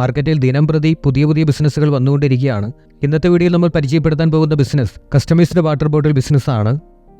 മാർക്കറ്റിൽ ദിനം പ്രതി പുതിയ പുതിയ ബിസിനസ്സുകൾ വന്നുകൊണ്ടിരിക്കുകയാണ്. ഇന്നത്തെ വീഡിയോയിൽ നമ്മൾ പരിചയപ്പെടുത്താൻ പോകുന്ന ബിസിനസ് കസ്റ്റമൈസ്ഡ് വാട്ടർ ബോട്ടിൽ ബിസിനസ്സാണ്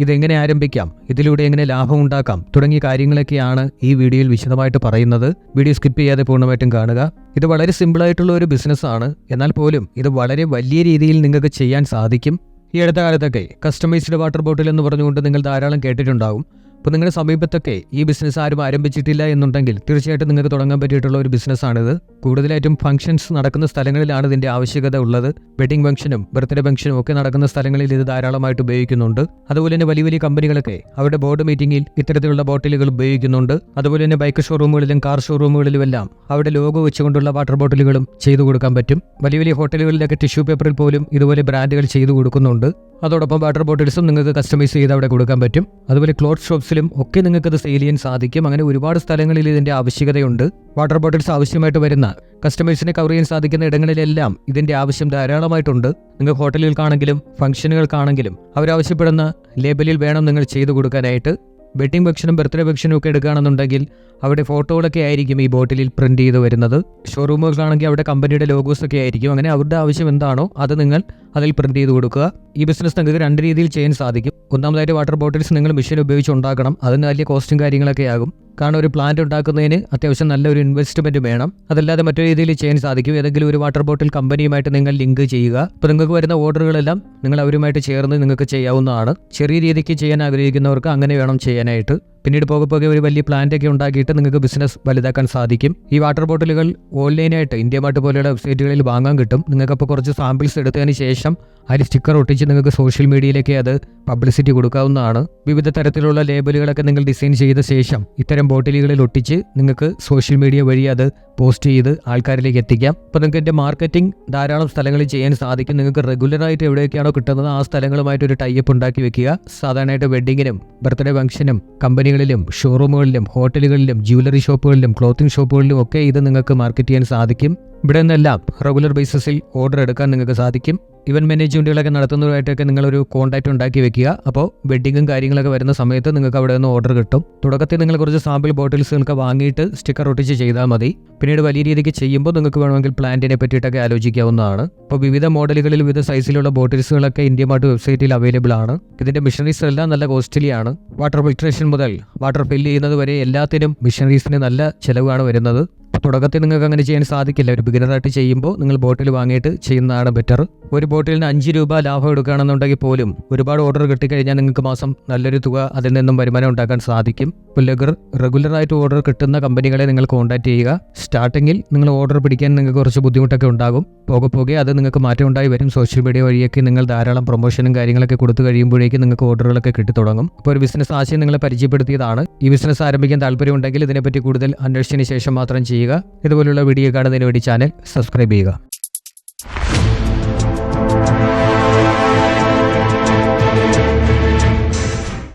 ഇതെങ്ങനെ ആരംഭിക്കാം? ഇതിലൂടെ എങ്ങനെ ലാഭം ഉണ്ടാക്കാം? തുടങ്ങിയ കാര്യങ്ങളൊക്കെയാണ് ഈ വീഡിയോയിൽ വിശദമായിട്ട് പറയുന്നത്. വീഡിയോ സ്കിപ്പ് ചെയ്യാതെ പൂർണമായിട്ടും കാണുക. ഇത് വളരെ സിമ്പിളായിട്ടുള്ള ഒരു ബിസിനസ്സാണ് എന്നാൽ പോലും ഇത് വളരെ വലിയ രീതിയിൽ നിങ്ങൾക്ക് ചെയ്യാൻ സാധിക്കും. ഈ അടുത്ത കാലത്തൊക്കെ കസ്റ്റമൈസ്ഡ് വാട്ടർ ബോട്ടിൽ എന്ന് പറഞ്ഞുകൊണ്ട് നിങ്ങൾ ധാരാളം കേട്ടിട്ടുണ്ടാകും അപ്പോൾ നിങ്ങളുടെ സമീപത്തൊക്കെ ഈ ബിസിനസ് ആരും ആരംഭിച്ചിട്ടില്ല എന്നുണ്ടെങ്കിൽ തീർച്ചയായിട്ടും നിങ്ങൾക്ക് തുടങ്ങാൻ പറ്റിയിട്ടുള്ള ഒരു ബിസിനസ്സാണിത് കൂടുതലായിട്ടും ഫംഗ്ഷൻസ് നടക്കുന്ന സ്ഥലങ്ങളിലാണ് ഇതിന്റെ ആവശ്യകത ഉള്ളത്. വെഡിങ് ഫംഗ്ഷനും ബർത്ത്ഡേ ഫംഗ്ഷനും ഒക്കെ നടക്കുന്ന സ്ഥലങ്ങളിൽ ഇത് ധാരാളമായിട്ട് ഉപയോഗിക്കുന്നുണ്ട്. അതുപോലെ തന്നെ വലിയ വലിയ കമ്പനികളൊക്കെ അവരുടെ ബോർഡ് മീറ്റിംഗിൽ ഇത്തരത്തിലുള്ള ബോട്ടിലുകൾ ഉപയോഗിക്കുന്നുണ്ട്. അതുപോലെ തന്നെ ബൈക്ക് ഷോറൂമുകളിലും കാർ ഷോറൂമുകളിലും എല്ലാം അവരുടെ ലോഗോ വെച്ചുകൊണ്ടുള്ള വാട്ടർ ബോട്ടിലുകളും ചെയ്തു കൊടുക്കാൻ പറ്റും. വലിയ വലിയ ഹോട്ടലുകളിലൊക്കെ ടിഷ്യൂ പേപ്പറിൽ പോലും ഇതുപോലെ ബ്രാൻഡുകൾ ചെയ്തു കൊടുക്കുന്നുണ്ട്. അതോടൊപ്പം വാട്ടർ ബോട്ടിൽസും നിങ്ങൾക്ക് കസ്റ്റമൈസ് ചെയ്ത് അവിടെ കൊടുക്കാൻ പറ്റും. അതുപോലെ ക്ലോത്ത് ഷോപ്സിലും ഒക്കെ നിങ്ങൾക്കത് സെയിൽ ചെയ്യാൻ സാധിക്കും. അങ്ങനെ ഒരുപാട് സ്ഥലങ്ങളിൽ ഇതിന്റെ ആവശ്യകതയുണ്ട്. വാട്ടർ ബോട്ടിൽസ് ആവശ്യമായിട്ട് വരുന്ന കസ്റ്റമേഴ്സിനെ കവർ ചെയ്യാൻ സാധിക്കുന്ന ഇടങ്ങളിലെല്ലാം ഇതിന്റെ ആവശ്യം ധാരാളമായിട്ടുണ്ട്. നിങ്ങൾ ഹോട്ടലുകൾക്കാണെങ്കിലും ഫംഗ്ഷനുകൾക്കാണെങ്കിലും അവരാവശ്യപ്പെടുന്ന ലേബലിൽ വേണം നിങ്ങൾ ചെയ്തു കൊടുക്കാനായിട്ട്. വെഡിങ് ഫംഗ്ഷനും ബർത്ത്ഡേ ഫംഗ്ഷനും ഒക്കെ എടുക്കുകയാണെന്നുണ്ടെങ്കിൽ അവിടെ ഫോട്ടോകളൊക്കെ ആയിരിക്കും ഈ ബോട്ടിലിൽ പ്രിന്റ് ചെയ്ത് വരുന്നത്. ഷോറൂമുകളാണെങ്കിൽ അവിടെ കമ്പനിയുടെ ലോഗോസ് ഒക്കെ ആയിരിക്കും. അങ്ങനെ അവരുടെ ആവശ്യം എന്താണോ അത് നിങ്ങൾ അതിൽ പ്രിന്റ് ചെയ്ത് കൊടുക്കുക. ഈ ബിസിനസ് നിങ്ങൾക്ക് രണ്ട് രീതിയിൽ ചെയ്യാൻ സാധിക്കും. ഒന്നാമതായിട്ട് വാട്ടർ ബോട്ടിൽസ് നിങ്ങൾ മെഷീൻ ഉപയോഗിച്ച് ഉണ്ടാക്കണം. അതിന് വലിയ കോസ്റ്റും കാര്യങ്ങളൊക്കെ ആകും. കാരണം ഒരു പ്ലാന്റ് ഉണ്ടാക്കുന്നതിന് അത്യാവശ്യം നല്ലൊരു ഇൻവെസ്റ്റ്മെന്റ് വേണം. അതല്ലാതെ മറ്റൊരു രീതിയിൽ ചെയ്യാൻ സാധിക്കും. ഏതെങ്കിലും ഒരു വാട്ടർ ബോട്ടിൽ കമ്പനിയുമായിട്ട് നിങ്ങൾ ലിങ്ക് ചെയ്യുക. അപ്പോൾ നിങ്ങൾക്ക് വരുന്ന ഓർഡറുകളെല്ലാം നിങ്ങൾ അവരുമായിട്ട് ചേർന്ന് നിങ്ങൾക്ക് ചെയ്യാവുന്നതാണ്. ചെറിയ രീതിക്ക് ചെയ്യാൻ ആഗ്രഹിക്കുന്നവർക്ക് അങ്ങനെ വേണം ചെയ്യാനായിട്ട്. പിന്നീട് പോകെ പോകെ ഒരു വലിയ പ്ലാന്റ് ഒക്കെ ഉണ്ടാക്കിയിട്ട് നിങ്ങൾക്ക് ബിസിനസ് വലുതാക്കാൻ സാധിക്കും. ഈ വാട്ടർ ബോട്ടിലുകൾ ഓൺലൈനായിട്ട് ഇന്ത്യ മാർട്ട് പോലെയുള്ള വെബ്സൈറ്റുകളിൽ വാങ്ങാൻ കിട്ടും. നിങ്ങൾക്കപ്പോൾ കുറച്ച് സാമ്പിൾസ് എടുത്തതിന് ശേഷം അതിൽ സ്റ്റിക്കർ ഒട്ടിച്ച് നിങ്ങൾക്ക് സോഷ്യൽ മീഡിയയിലേക്ക് അത് പബ്ലിസിറ്റി കൊടുക്കാവുന്നതാണ്. വിവിധ തരത്തിലുള്ള ലേബലുകളൊക്കെ നിങ്ങൾ ഡിസൈൻ ചെയ്ത ശേഷം ഇത്തരം ബോട്ടിലുകളിൽ ഒട്ടിച്ച് നിങ്ങൾക്ക് സോഷ്യൽ മീഡിയ വഴി അത് പോസ്റ്റ് ചെയ്ത് ആൾക്കാരിലേക്ക് എത്തിക്കാം. അപ്പോൾ നിങ്ങൾക്ക് എന്റെ മാർക്കറ്റിംഗ് ധാരാളം സ്ഥലങ്ങളിൽ ചെയ്യാൻ സാധിക്കും. നിങ്ങൾക്ക് റെഗുലറായിട്ട് എവിടെയൊക്കെയാണോ കിട്ടുന്നത് ആ സ്ഥലങ്ങളുമായിട്ട് ഒരു ടൈപ്പ് ഉണ്ടാക്കി വെക്കുക. സാധാരണയായിട്ട് വെഡിങ്ങിനും ബർത്ത്ഡേ ഫംഗ്ഷനും കമ്പനികളിലും ഷോറൂമുകളിലും ഹോട്ടലുകളിലും ജ്വല്ലറി ഷോപ്പുകളിലും ക്ലോത്തിങ് ഷോപ്പുകളിലും ഒക്കെ ഇത് നിങ്ങൾക്ക് മാർക്കറ്റ് ചെയ്യാൻ സാധിക്കും. ഇവിടെ നിന്നെല്ലാം റെഗുലർ ബേസിസിൽ ഓർഡർ എടുക്കാൻ നിങ്ങൾക്ക് സാധിക്കും. ഇവൻ മാനേജ്മെന്റുകളൊക്കെ നടത്തുന്നതുമായിട്ടൊക്കെ നിങ്ങളൊരു കോൺടാക്റ്റ് ഉണ്ടാക്കി വെക്കുക. അപ്പോൾ വെഡിങ്ങും കാര്യങ്ങളൊക്കെ വരുന്ന സമയത്ത് നിങ്ങൾക്ക് അവിടെ നിന്ന് ഓർഡർ കിട്ടും. തുടക്കത്തിൽ നിങ്ങൾ കുറച്ച് സാമ്പിൾ ബോട്ടിൽസുകളൊക്കെ വാങ്ങിയിട്ട് സ്റ്റിക്കർ ഒട്ടിച്ച് ചെയ്താൽ മതി. പിന്നീട് വലിയ രീതിക്ക് ചെയ്യുമ്പോൾ നിങ്ങൾക്ക് വേണമെങ്കിൽ പ്ലാന്റിനെ പറ്റിയിട്ടൊക്കെ ആലോചിക്കാവുന്നതാണ്. അപ്പോൾ വിവിധ മോഡലുകളിൽ വിവിധ സൈസിലുള്ള ബോട്ടിൽസുകളൊക്കെ ഇന്ത്യ മാർട്ട് വെബ്സൈറ്റിൽ അവൈലബിൾ ആണ്. ഇതിന്റെ മിഷനറീസ് എല്ലാം നല്ല കോസ്റ്റ്ലിയാണ് വാട്ടർ ഫിൽട്രേഷൻ മുതൽ വാട്ടർ ഫില്ല് ചെയ്യുന്നത് വരെ എല്ലാത്തിനും മിഷനറീസിന് നല്ല ചിലവാണ് വരുന്നത്. തുടക്കത്തിൽ നിങ്ങൾക്ക് അങ്ങനെ ചെയ്യാൻ സാധിക്കില്ല. ഒരു ബിഗിനറായിട്ട് ചെയ്യുമ്പോൾ നിങ്ങൾ ബോട്ടിൽ വാങ്ങിയിട്ട് ചെയ്യുന്നതാണ് ബെറ്റർ ഒരു ബോട്ടിലിന് അഞ്ച് രൂപ ലാഭം എടുക്കുകയാണെന്നുണ്ടെങ്കിൽ പോലും ഒരുപാട് ഓർഡർ കിട്ടിക്കഴിഞ്ഞാൽ നിങ്ങൾക്ക് മാസം നല്ലൊരു തുക അതിൽ നിന്നും വരുമാനം ഉണ്ടാക്കാൻ സാധിക്കും. ഇപ്പോൾ ലഗർ റെഗുലറായിട്ട് ഓർഡർ കിട്ടുന്ന കമ്പനികളെ നിങ്ങൾ കോൺടാക്ട് ചെയ്യുക. സ്റ്റാർട്ടിങ്ങിൽ നിങ്ങൾ ഓർഡർ പിടിക്കാൻ നിങ്ങൾക്ക് കുറച്ച് ബുദ്ധിമുട്ടൊക്കെ ഉണ്ടാകും. പോകെ പോകെ അത് നിങ്ങൾക്ക് മാറ്റം ഉണ്ടായി വരും. സോഷ്യൽ മീഡിയ വഴിയൊക്കെ നിങ്ങൾ ധാരാളം പ്രൊമോഷനും കാര്യങ്ങളൊക്കെ കൊടുത്തു കഴിയുമ്പോഴേക്കും നിങ്ങൾക്ക് ഓർഡറുകളൊക്കെ കിട്ടി തുടങ്ങും. അപ്പോൾ ഒരു ബിസിനസ് ആശയം നിങ്ങളെ പരിചയപ്പെടുത്തിയതാണ്. ഈ ബിസിനസ് ആരംഭിക്കാൻ താല്പര്യമുണ്ടെങ്കിൽ ഇതിനെപ്പറ്റി കൂടുതൽ അന്വേഷിച്ചതിന് ശേഷം മാത്രം ചെയ്യുക. ഇതുപോലുള്ള വീഡിയോ കാണുന്നതിന് വേണ്ടി ചാനൽ സബ്സ്ക്രൈബ് ചെയ്യുക.